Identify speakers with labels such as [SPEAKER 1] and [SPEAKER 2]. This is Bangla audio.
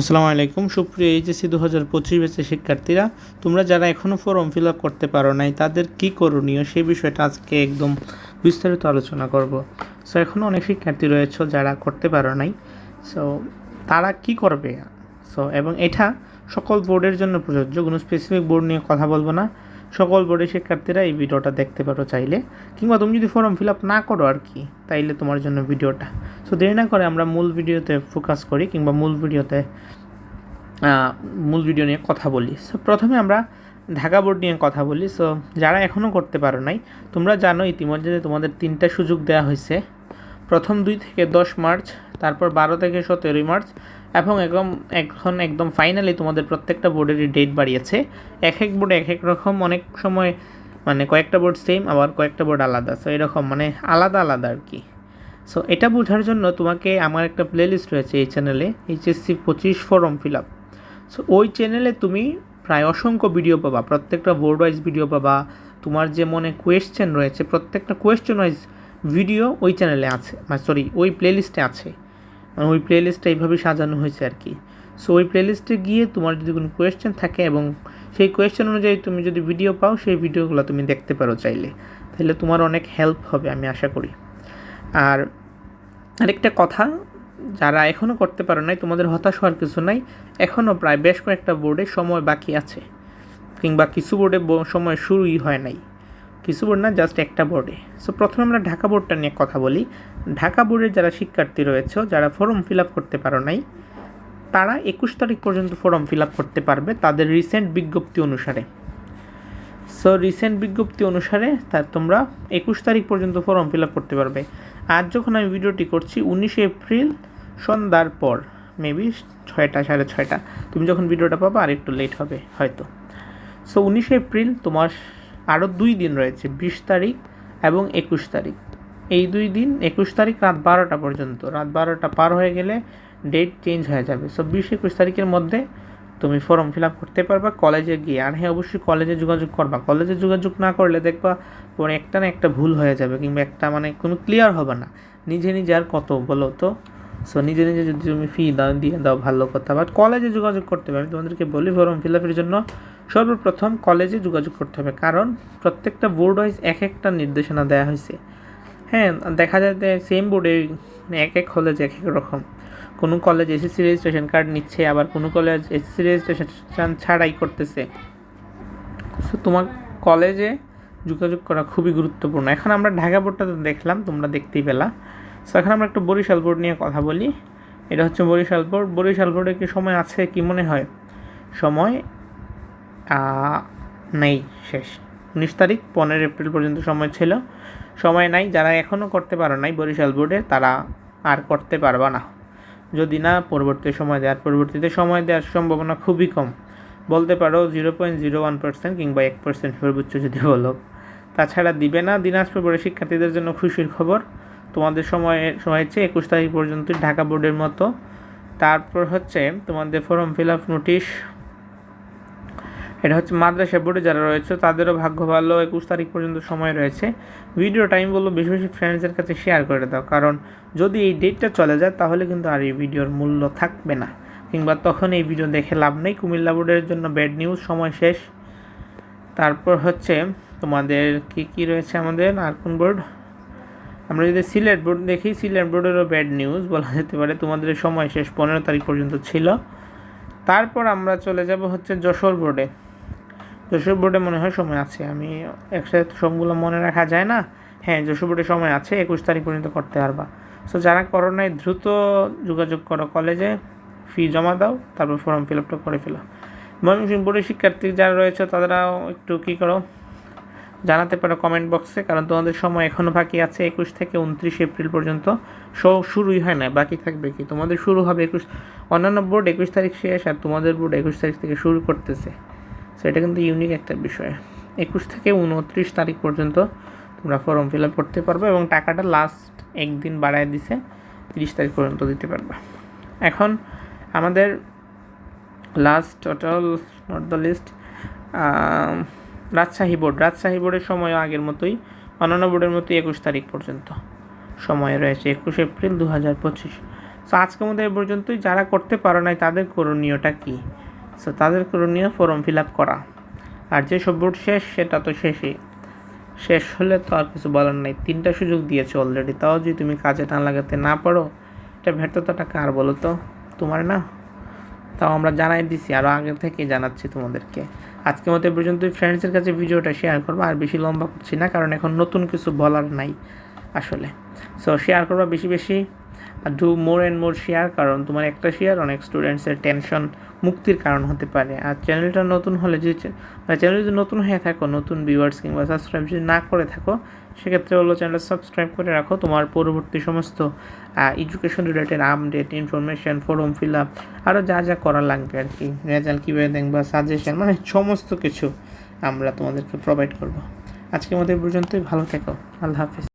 [SPEAKER 1] আসসালামু আলাইকুম। সুপ্রিয় এইচএসসি দু হাজার পঁচিশ ব্যাচের শিক্ষার্থীরা, তোমরা যারা এখনও ফর্ম ফিল আপ করতে পারো নাই, তাদের কি করণীয়? সেই বিষয়টা আজকে একদম বিস্তারিত আলোচনা করব। সো এখনও অনেক শিক্ষার্থী রয়েছে যারা করতে পারো নাই। সো তারা কি করবে? সো এবং এটা সকল বোর্ডের জন্য প্রযোজ্য। কোনো স্পেসিফিক বোর্ড নিয়ে কথা বলব না। সকল বোর্ডের শিক্ষার্থীরা এই ভিডিওটা দেখতে পারো চাইলে। কিংবা তুমি যদি ফর্ম ফিল আপ না করো আর কি, তাইলে তোমার জন্য ভিডিওটা। সো দেরি না করে আমরা মূল ভিডিওতে ফোকাস করি কিংবা মূল ভিডিওতে মূল ভিডিও নিয়ে কথা বলি। সো প্রথমে আমরা ঢাকা বোর্ড নিয়ে কথা বলি। সো যারা এখনও করতে পারো নাই, তোমরা জানো ইতিমধ্যে তোমাদের তিনটা সুযোগ দেওয়া হয়েছে। প্রথম দুই থেকে দশ মার্চ, তারপর বারো থেকে সতেরোই মার্চ এবং একদম, এখন একদম ফাইনালি তোমাদের প্রত্যেকটা বোর্ডেরই ডেট বাড়িয়েছে। এক এক বোর্ডে এক এক রকম, অনেক সময় মানে কয়েকটা বোর্ড সেম আবার কয়েকটা বোর্ড আলাদা। সো এরকম মানে আলাদা আলাদা আর কি। সো এটা বোঝার জন্য তোমাকে আমার একটা প্লেলিস্ট রয়েছে এই চ্যানেলে এইচএসসি পঁচিশ ফর্ম ফিল আপ সো ওই চ্যানেলে তুমি প্রায় অসংখ্য ভিডিও পাবা, প্রত্যেকটা বোর্ড ওয়াইজ ভিডিও পাবা। তোমার যে মনে কোয়েশ্চেন রয়েছে, প্রত্যেকটা কোয়েশ্চেন ওয়াইজ ভিডিও ওই চ্যানেলে আছে মানে সরি ওই প্লেলিস্টে আছে। মানে ওই প্লেলিস্টটা এইভাবেই সাজানো হয়েছে আর কি। সো ওই প্লেলিস্টে গিয়ে তোমার যদি কোনো কোয়েশ্চেন থাকে এবং সেই কোয়েশ্চেন অনুযায়ী তুমি যদি ভিডিও পাও, সেই ভিডিওগুলো তুমি দেখতে পারো চাইলে। তাহলে তোমার অনেক হেল্প হবে, আমি আশা করি। আর আরেকটা কথা, যারা এখনও করতে পারো নাই, তোমাদের হতাশ হওয়ার কিছু নাই এখনও প্রায় বেশ কয়েকটা বোর্ডে সময় বাকি আছে। কিংবা কিছু বোর্ডে সময় শুরুই হয় নাই। কিছু বোর্ড না জাস্ট একটা বোর্ডে। সো প্রথমে আমরা ঢাকা বোর্ডটা নিয়ে কথা বলি। ঢাকা বোর্ডের যারা শিক্ষার্থী রয়েছে, যারা ফর্ম ফিল আপ করতে পারো নাই, তারা একুশ তারিখ পর্যন্ত ফর্ম ফিল আপ করতে পারবে তাদের রিসেন্ট বিজ্ঞপ্তি অনুসারে। সো রিসেন্ট বিজ্ঞপ্তি অনুসারে তা তোমরা একুশ তারিখ পর্যন্ত ফর্ম ফিল আপ করতে পারবে। আজ যখন আমি ভিডিওটি করছি, উনিশে এপ্রিল, সন্ধ্যার পর মেবি ছয়টা, সাড়ে ছয়টা। তুমি যখন ভিডিওটা পাবা আর একটু লেট হবে, হয়তো। সো উনিশে এপ্রিল তোমার আরও দুই দিন রয়েছে, বিশ তারিখ এবং একুশ তারিখ। এই দুই দিন, একুশ তারিখ রাত বারোটা পর্যন্ত। রাত বারোটা পার হয়ে গেলে ডেট চেঞ্জ হয়ে যাবে। সো বিশ, একুশ তারিখের মধ্যে তুমি ফর্ম ফিল আপ করতে পারবা কলেজে গিয়ে। আর হ্যাঁ অবশ্যই কলেজে যোগাযোগ করবা। কলেজে যোগাযোগ না করলে দেখবা পরে একটা না একটা ভুল হয়ে যাবে কিংবা একটা মানে কোনো ক্লিয়ার হবে না। নিজে নিজে আর কত বলো তো? সো নিজে নিজে যদি তুমি ফি দাও, দিয়ে দাও ভালো কথা। বাট কলেজে যোগাযোগ করতে পারবে। তোমাদেরকে বলি ফর্ম ফিল আপের জন্য সর্বপ্রথম কলেজে যোগাযোগ করতে হবে, কারণ প্রত্যেকটা বোর্ড ওয়াইজ এক একটা নির্দেশনা দেওয়া হয়েছে। হ্যাঁ দেখা যায় যে সেম বোর্ডে এক এক কলেজ এক এক রকম। কোনো কলেজ এসএসসি রেজিস্ট্রেশন কার্ড নিচ্ছে, আবার কোনো কলেজ এসএসসি রেজিস্ট্রেশন ছাড়াই করতেছে। সো তোমার কলেজে যোগাযোগ করা খুবই গুরুত্বপূর্ণ। এখন আমরা ঢাকা বোর্ডটা দেখলাম, তোমরা দেখতেই পেলা। সো এখন আমরা একটু বরিশাল বোর্ড নিয়ে কথা বলি। এটা হচ্ছে বরিশাল বোর্ড বরিশাল বোর্ডে কি সময় আছে, কি মনে হয়? সময় নেই, শেষ। উনিশ তারিখ, পনেরো এপ্রিল পর্যন্ত সময় ছিল। সময় নাই, যারা এখনও করতে পারো নাই বরিশাল বোর্ডে তারা আর করতে পারবা না। যদি না, পরবর্তী সময় দেওয়ার পরবর্তীতে সময় দেওয়ার সম্ভাবনা খুবই কম। বলতে পারো zero point zero one percent কিংবা এক পার্সেন্ট সর্বোচ্চ যদি বলো। তাছাড়া দিবে না দিনাজপুর বোর্ডের শিক্ষার্থীদের জন্য খুশির খবর। তোমাদের সময় সময় হচ্ছে একুশ তারিখ পর্যন্ত ঢাকা বোর্ডের মতো। তারপর হচ্ছে তোমাদের ফর্ম ফিল আপ নোটিশ এটা হচ্ছে মাদ্রাসা বোর্ডে যারা রয়েছে, তাদেরও ভাগ্য ভালো, একুশ তারিখ পর্যন্ত সময় রয়েছে। ভিডিও টাইম বলল বেশি বেশি ফ্রেন্ডসদের কাছে শেয়ার করে দাও, কারণ যদি এই ডেটটা চলে যায়, তাহলে কিন্তু আর এই ভিডিওর মূল্য থাকবে না। কিংবা তখন এই ভিডিও দেখে লাভ নেই। কুমিল্লা বোর্ডের জন্য ব্যাড নিউজ সময় শেষ। তারপর হচ্ছে তোমাদের কি কি রয়েছে আমাদের? আর কোন বোর্ড আমরা যদি সিলেট বোর্ড দেখি, সিলেট বোর্ডেরও ব্যাড নিউজ বলা যেতে পারে। তোমাদের সময় শেষ, পনেরো তারিখ পর্যন্ত ছিল। তারপর আমরা চলে যাব হচ্ছে যশোর বোর্ডে। যশোর বোর্ডে মনে হয় সময় আছে। আমি একসাথে সবগুলো মনে রাখা যায় না। হ্যাঁ যশোর বোর্ডে সময় আছে, একুশ তারিখ পর্যন্ত করতে পারবা। সো যারা করো নাই দ্রুত যোগাযোগ করো, কলেজে ফি জমা দাও, তারপর ফর্ম ফিল আপটা করে ফেলো। ময়মনসিংহ বোর্ডের শিক্ষার্থী যারা রয়েছে তারাও একটু কী করো, জানাতে পারো কমেন্ট বক্সে কারণ তোমাদের সময় এখনও বাকি আছে, একুশ থেকে উনত্রিশ এপ্রিল পর্যন্ত। শো শুরুই হয় না, বাকি থাকবে কি? তোমাদের শুরু হবে একুশ, অন্যান্য বোর্ড একুশ তারিখ শেষ, আর তোমাদের বোর্ড একুশ তারিখ থেকে শুরু করতেছে। এটা কিন্তু ইউনিক একটা বিষয়। একুশ থেকে উনত্রিশ তারিখ পর্যন্ত তোমরা ফর্ম ফিল আপ করতে পারবে এবং টাকাটা লাস্ট একদিন বাড়ায় দিছে, তিরিশ তারিখ পর্যন্ত দিতে পারবে। এখন আমাদের last total not the list Rajshahi board Rajshahi বোর্ডের সময় আগের মতোই, অন্যান্য বোর্ডের মতোই একুশ তারিখ পর্যন্ত সময় রয়েছে, একুশ এপ্রিল দু হাজার পঁচিশ। সো আজকের মধ্যে এই পর্যন্তই। যারা করতে পারো নাই, তাদের করণীয়টা কী? সো তাদের করণীয় ফর্ম ফিল আপ করা। আর যে সব বোর্ড শেষ, সেটা তো শেষই। শেষ হলে তো আর কিছু বলার নাই। তিনটা সুযোগ দিয়েছে অলরেডি তাও যদি তুমি কাজে টান লাগাতে না পারো, এটা ব্যর্থতাটা কার বলো তো? তোমার না? তাও আমরা জানাই দিছি। আরও আগে থেকে জানাচ্ছি তোমাদেরকে। আজকে মতো এই পর্যন্তই। ফ্রেন্ডসের কাছে ভিডিওটা শেয়ার করব। আর বেশি লম্বা করছি না, কারণ এখন নতুন কিছু বলার নাই আসলে। সো শেয়ার করবা বেশি বেশি। Do more and more share কারণ তোমার একটা শেয়ার অনেক স্টুডেন্টসের টেনশন মুক্তির কারণ হতে পারে। আর চ্যানেলটা নতুন হলে যদি চ্যানেল যদি নতুন হয়ে থাকো, নতুন ভিউয়ার্স কিংবা সাবস্ক্রাইব যদি না করে থাকো, সেক্ষেত্রে হলো চ্যানেলটা সাবস্ক্রাইব করে রাখো। তোমার পরবর্তী সমস্ত education related update information form fill up আরও যা যা করা লাগবে আর কি রেজাল্ট কীভাবে দেখবা সাজেশন মানে সমস্ত কিছু আমরা তোমাদেরকে প্রোভাইড করব। আজকের মধ্যে পর্যন্তই। ভালো থেকো। আল্লাহ হাফিজ।